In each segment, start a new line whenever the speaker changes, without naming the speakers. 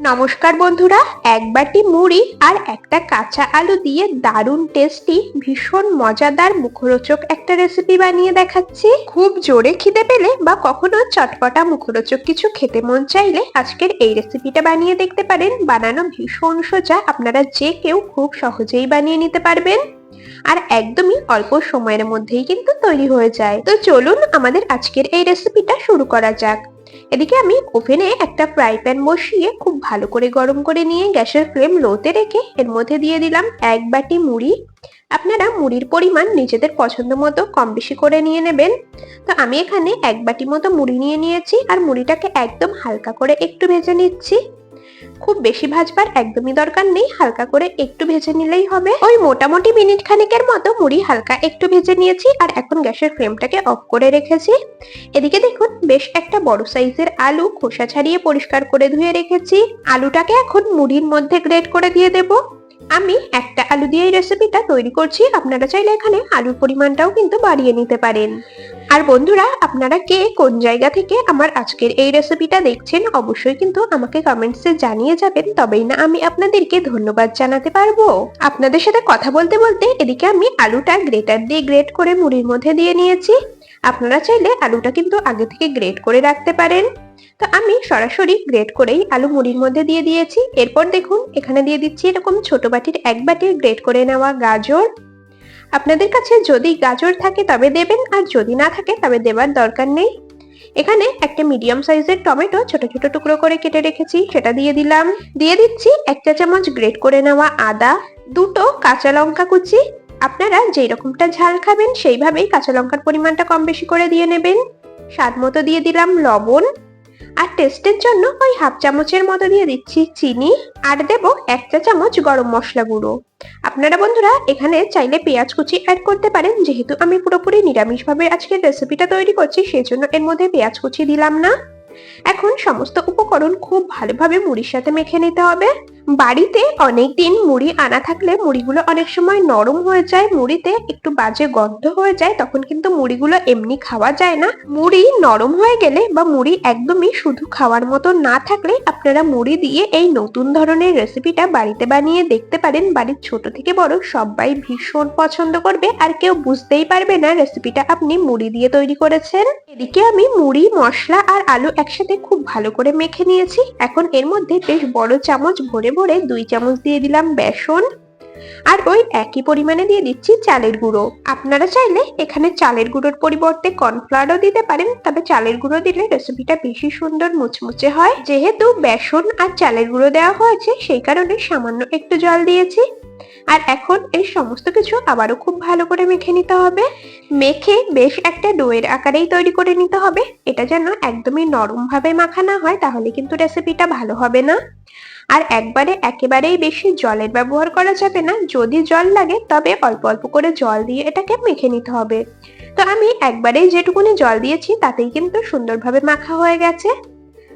নমস্কার বন্ধুরা, এক বাটি মুড়ি আর একটা কাঁচা আলু দিয়ে দারুণ টেস্টি ভীষণ মজাদার মুখরোচক একটা রেসিপি বানিয়ে দেখাচ্ছি। খুব জোরে খিদে পেলে বা কখনো চটপটা মুখরোচক কিছু খেতে মন চাইলে আজকের এই রেসিপিটা বানিয়ে দেখতে পারেন। বানানো ভীষণ সোজা, আপনারা যে কেউ খুব সহজেই বানিয়ে নিতে পারবেন। আর একদমই অল্প সময়ের মধ্যেই কিন্তু তৈরি হয়ে যায়। তো চলুন আমাদের আজকের এই রেসিপিটা শুরু করা যাক। এদিকে আমি ওভেনে একটা ফ্রাই প্যান বসিয়ে খুব ভালো করে গরম করে নিয়ে গ্যাসের ফ্লেম লোতে রেখে এর মধ্যে দিয়ে দিলাম এক বাটি মুড়ি। আপনারা মুড়ির পরিমাণ নিজেদের পছন্দ মতো কম বেশি করে নিয়ে নেবেন। তো আমি এখানে এক বাটি মতো মুড়ি নিয়ে নিয়েছি আর মুড়িটাকে একদম হালকা করে একটু ভেজে নিচ্ছি। খুব বেশি ভাজবার একদমই দরকার নেই, হালকা করে একটু ভেজে নিলেই হবে। ওই মোটামুটি মিনিট খানিকের মতো মুড়ি হালকা একটু ভেজে নিয়েছি আর এখন গ্যাসের ফ্লেমটাকে অফ করে রেখেছি। এদিকে দেখুন, বেশ একটা বড় সাইজের আলু খোসা ছাড়িয়ে পরিষ্কার করে ধুয়ে রেখেছি। আলুটাকে এখন মুড়ির মধ্যে গ্রেট করে দিয়ে দেব। আমি একটা আলু দিয়ে এই রেসিপিটা তৈরি করছি, আপনারা চাইলে এখানে আলুর পরিমাণটাও কিন্তু বাড়িয়ে নিতে পারেন। আর বন্ধুরা, আপনারা কে কোন জায়গা থেকে আমার আজকের এই রেসিপিটা দেখছেন, অবশ্যই কিন্তু আমাকে কমেন্টসে জানিয়ে যাবেন। তবেই না আমি আপনাদেরকে ধন্যবাদ জানাতে পারব। আপনাদের সাথে কথা বলতে বলতে এদিকে আমি আলুটা গ্রেটার দিয়ে গ্রেট করে মুড়ির মধ্যে দিয়ে নিয়েছি। আপনারা চাইলে আলুটা কিন্তু আগে থেকে গ্রেট করে রাখতে পারেন। তো আমি সরাসরি গ্রেট করেই আলু মুড়ির মধ্যে দিয়ে দিয়েছি। এরপর দেখুন, এখানে দিয়ে দিচ্ছি এরকম ছোট বাটির এক বাটির গ্রেট করে নেওয়া গাজর। আপনাদের কাছে যদি গাজর থাকে তবে দেবেন, আর যদি না থাকে তবে দেবার দরকার নেই। এখানে একটা মিডিয়াম সাইজের টমেটো ছোট ছোট টুকরো করে কেটে রেখেছি, সেটা দিয়ে দিলাম। দিয়ে দিচ্ছি এক চা চামচ গ্রেট করে নেওয়া আদা, দুটো কাঁচা লঙ্কা কুচি। আপনারা যেই রকমটা ঝাল খাবেন সেইভাবেই কাঁচা লঙ্কার পরিমাণটা কম বেশি করে দিয়ে নেবেন। স্বাদ মতো দিয়ে দিলাম লবণ। আর টেস্টের জন্য ওই হাফ চামচের মতো দিয়ে দিচ্ছি চিনি আর দেব এক চা চামচ গরম মশলা গুঁড়ো। আপনারা বন্ধুরা এখানে চাইলে পেঁয়াজ কুচি অ্যাড করতে পারেন, যেহেতু আমি পুরোপুরি নিরামিষভাবে আজকের রেসিপিটা তৈরি করছি সেই জন্য এর মধ্যে পেঁয়াজ কুচি দিলাম না। এখন সমস্ত উপকরণ খুব ভালোভাবে মুড়ির সাথে মেখে নিতে হবে। বাড়িতে অনেক দিন মুড়ি আনা থাকলে মুড়িগুলো অনেক সময় নরম হয়ে যায়, মুড়িতে একটু বাজে গন্ধ হয়ে যায়, তখন কিন্তু মুড়িগুলো এমনি খাওয়া যায় না। মুড়ি নরম হয়ে গেলে বা মুড়ি একদমই শুধু খাওয়ার মতো না থাকলে আপনারা মুড়ি দিয়ে এই নতুন ধরনের রেসিপিটা বাড়িতে বানিয়ে দেখতে পারেন। বাড়ির ছোট থেকে বড় সবাই ভীষণ পছন্দ করবে আর কেউ বুঝতেই পারবে না রেসিপিটা আপনি মুড়ি দিয়ে তৈরি করেছেন। এদিকে আমি মুড়ি, মশলা আর আলু একসাথে খুব ভালো করে মেখে নিয়েছি। এখন এর মধ্যে বেশ বড় চামচ ভরে ভরে দুই চামচ দিয়ে দিলাম বেসন। আর ওই একই পরিমাণে দিয়ে দিচ্ছি চালের গুঁড়ো। আপনারা চাইলে এখানে চালের গুঁড়োর পরিবর্তে কর্নফ্লাওয়ারও দিতে পারেন, তবে চালের গুঁড়ো দিলে রেসিপিটা বেশি সুন্দর মুচমুচে হয়। যেহেতু বেসন আর চালের গুঁড়ো দেওয়া হয়েছে, সেই কারণে সামান্য একটু জল দিয়েছি। আর এখন এই সমস্ত কিছু আবারও খুব ভালো করে মেখে নিতে হবে। মেখে বেশ একটা ডোয়ের আকারেই তৈরি করে নিতে হবে। এটা যেন একদমই নরমভাবে মাখা না হয়, তাহলে কিন্তু রেসিপিটা ভালো হবে না। আর একবারে একেবারেই বেশি জলের ব্যবহার করা যাবে না। যদি জল লাগে, তবে অল্প অল্প করে জল দিয়ে এটাকে মেখে নিতে হবে। তো আমি একবারেই যেটুকুনি জল দিয়েছি, তাতেই কিন্তু সুন্দরভাবে মাখা হয়ে গেছে।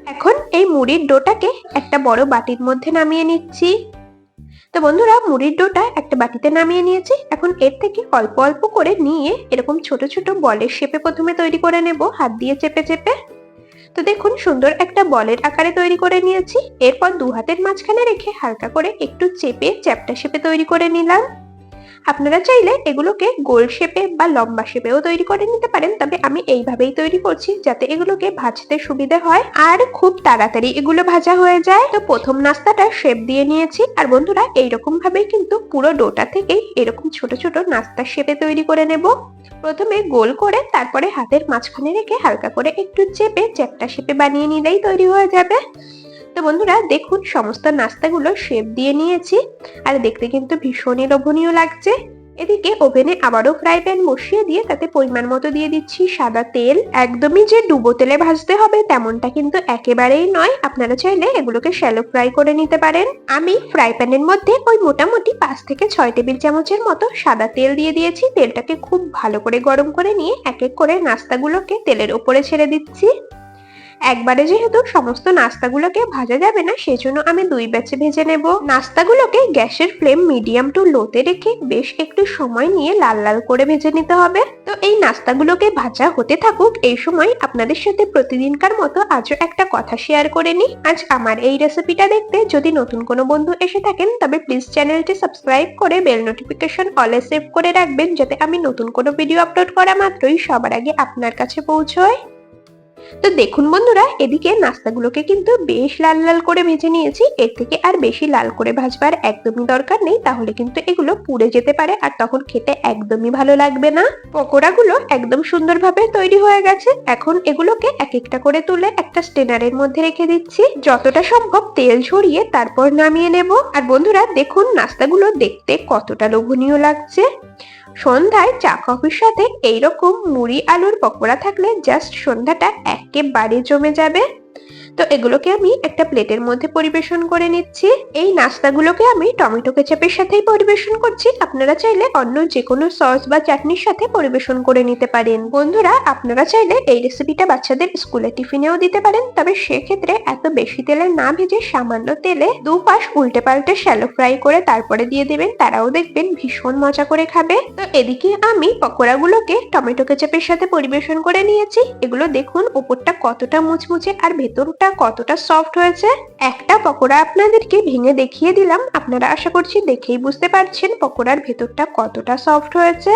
এখন এই মুড়ির ডোটাকে একটা বড় বাটির মধ্যে নামিয়ে নিচ্ছি। তো বন্ধুরা, মুড়ির ডোটা একটা বাটিতে নামিয়ে নিয়েছি। এখন এর থেকে অল্প অল্প করে নিয়ে এরকম ছোট ছোট বলের শেপে প্রথমে তৈরি করে নেব। হাত দিয়ে চেপে চেপে। তো দেখুন, সুন্দর একটা বলের আকারে তৈরি করে নিয়েছি। এরপর দু হাতের মাঝখানে রেখে হালকা করে একটু চেপে চ্যাপটা শেপে তৈরি করে নিলাম। আপনারা চাইলে এগুলোকে গোল শেপে বা লম্বা শেপেও তৈরি করে নিতে পারেন, তবে আমি এইভাবেই তৈরি করছি যাতে এগুলোকে ভাজতে সুবিধে হয় আর খুব তাড়াতাড়ি এগুলো ভাজা হয়ে যায়। তো প্রথম নাস্তাটা শেপ দিয়ে নিয়েছি। আর বন্ধুরা এইরকম ভাবেই কিন্তু পুরো ডোটা থেকেই এরকম ছোট ছোট নাস্তার শেপে তৈরি করে নেব। প্রথমে গোল করে তারপরে হাতের মাঝখানে রেখে হালকা করে একটু চেপে চ্যাপটা শেপে বানিয়ে নিলেই তৈরি হয়ে যাবে। তো বন্ধুরা, দেখুন, সমস্ত নাস্তাগুলো শেপ দিয়ে নিয়েছি। আর দেখতে কিন্তু ভীষণই লোভনীয় লাগছে। এদিকে ওভেনে আবারও ফ্রাই প্যান বসিয়ে দিয়ে তাতে পরিমাণ মতো দিয়ে দিচ্ছি সাদা তেল। একদমই যে ডুবো তেলে ভাজতে হবে তেমনটা কিন্তু একেবারেই নয়। আপনারা চাইলে এগুলোকে শ্যালো ফ্রাই করে নিতে পারেন। আমি ফ্রাই প্যানের মধ্যে ওই মোটামুটি পাঁচ থেকে ছয় টেবিল চামচের মতো সাদা তেল দিয়ে দিয়েছি। তেলটাকে খুব ভালো করে গরম করে নিয়ে এক এক করে নাস্তাগুলোকে তেলের ওপরে ছেড়ে দিচ্ছি। একবারে যেহেতু সমস্ত নাস্তাগুলোকে ভাজা যাবে না, সেজন্য আমি দুই ব্যাচে ভেজে নেব। নাস্তাগুলোকে গ্যাসের ফ্লেম মিডিয়াম টু লোতে রেখে বেশ একটু সময় নিয়ে লাল লাল করে ভেজে নিতে হবে। তো এই নাস্তাগুলোকে ভাজা হতে থাকুক, এই সময় আপনাদের সাথে প্রতিদিনকার মতো আজও একটা কথা শেয়ার করে নিই। আজ আমার এই রেসিপিটা দেখতে যদি নতুন কোনো বন্ধু এসে থাকেন, তবে প্লিজ চ্যানেলটি সাবস্ক্রাইব করে বেল নোটিফিকেশন অলে সেভ করে রাখবেন, যাতে আমি নতুন কোনো ভিডিও আপলোড করা মাত্রই সবার আগে আপনার কাছে পৌঁছয়। তো দেখুন বন্ধুরা, এদিকে নাস্তাগুলোকে কিন্তু বেশ লাল লাল করে ভেজে নিয়েছি। এর থেকে আর বেশি লাল করে ভাজবার একদমই দরকার নেই। তাহলে কিন্তু এগুলো পুড়ে যেতে পারে আর তখন খেতে একদমই ভালো লাগবে না। পকোড়াগুলো একদম সুন্দরভাবে তৈরি হয়ে গেছে। এখন এগুলোকে এক একটা করে তুলে একটা স্টেনারের মধ্যে রেখে দিচ্ছি। যতটা সম্ভব তেল ঝরিয়ে তারপর নামিয়ে নেব। আর বন্ধুরা, দেখুন নাস্তাগুলো দেখতে কতটা লোভনীয় লাগছে। সন্ধ্যায় চা কফির সাথে এইরকম মুড়ি আলুর পকোড়া থাকলে জাস্ট সন্ধ্যাটা একেবারে জমে যাবে। তো এগুলোকে আমি একটা প্লেটের মধ্যে পরিবেশন করে নিচ্ছি। এই নাস্তাগুলোকে আমি টমেটো কেচাপের সাথেই পরিবেশন করছি। আপনারা চাইলে অন্য যে কোনো সস বা চাটনির সাথে পরিবেশন করে নিতে পারেন। বন্ধুরা, আপনারা চাইলে এই রেসিপিটা বাচ্চাদের স্কুলে টিফিনেও দিতে পারেন। তবে সেক্ষেত্রে এত বেশি তেলে না ভেজে সামান্য তেলে দু পাশ উল্টে পাল্টে শ্যালো ফ্রাই করে তারপরে দিয়ে দেবেন। তারাও দেখবেন ভীষণ মজা করে খাবে। তো এদিকে আমি পকোড়াগুলোকে টমেটো কেচাপের সাথে পরিবেশন করে নিয়েছি। এগুলো দেখুন উপরটা কতটা মুচমুচে আর ভেতরটা কতটা সফট হয়েছে, একটা পকোড়া আপনাদেরকে ভেঙে দেখিয়ে দিলাম। আপনারা আশা করছি দেখেই বুঝতে পারছেন পকোড়ার ভেতরটা কতটা সফট হয়েছে।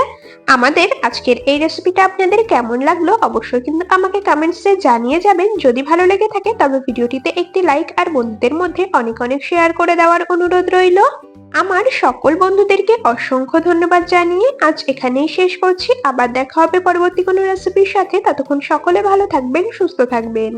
আমাদের আজকের এই রেসিপিটা আপনাদের কেমন লাগল অবশ্যই কিন্তু আমাকে কমেন্টসে জানিয়ে যাবেন। যদি ভালো লেগে থাকে তবে ভিডিওটিতে একটি লাইক আর বন্ধুদের মধ্যে অনেক অনেক শেয়ার করে দেওয়ার অনুরোধ রইল। আমার সকল বন্ধুদেরকে অসংখ্য ধন্যবাদ জানিয়ে আজ এখানেই শেষ করছি। আবার দেখা হবে পরবর্তী কোনো রেসিপির সাথে। ততক্ষণ সকলে ভালো থাকবেন, সুস্থ থাকবেন।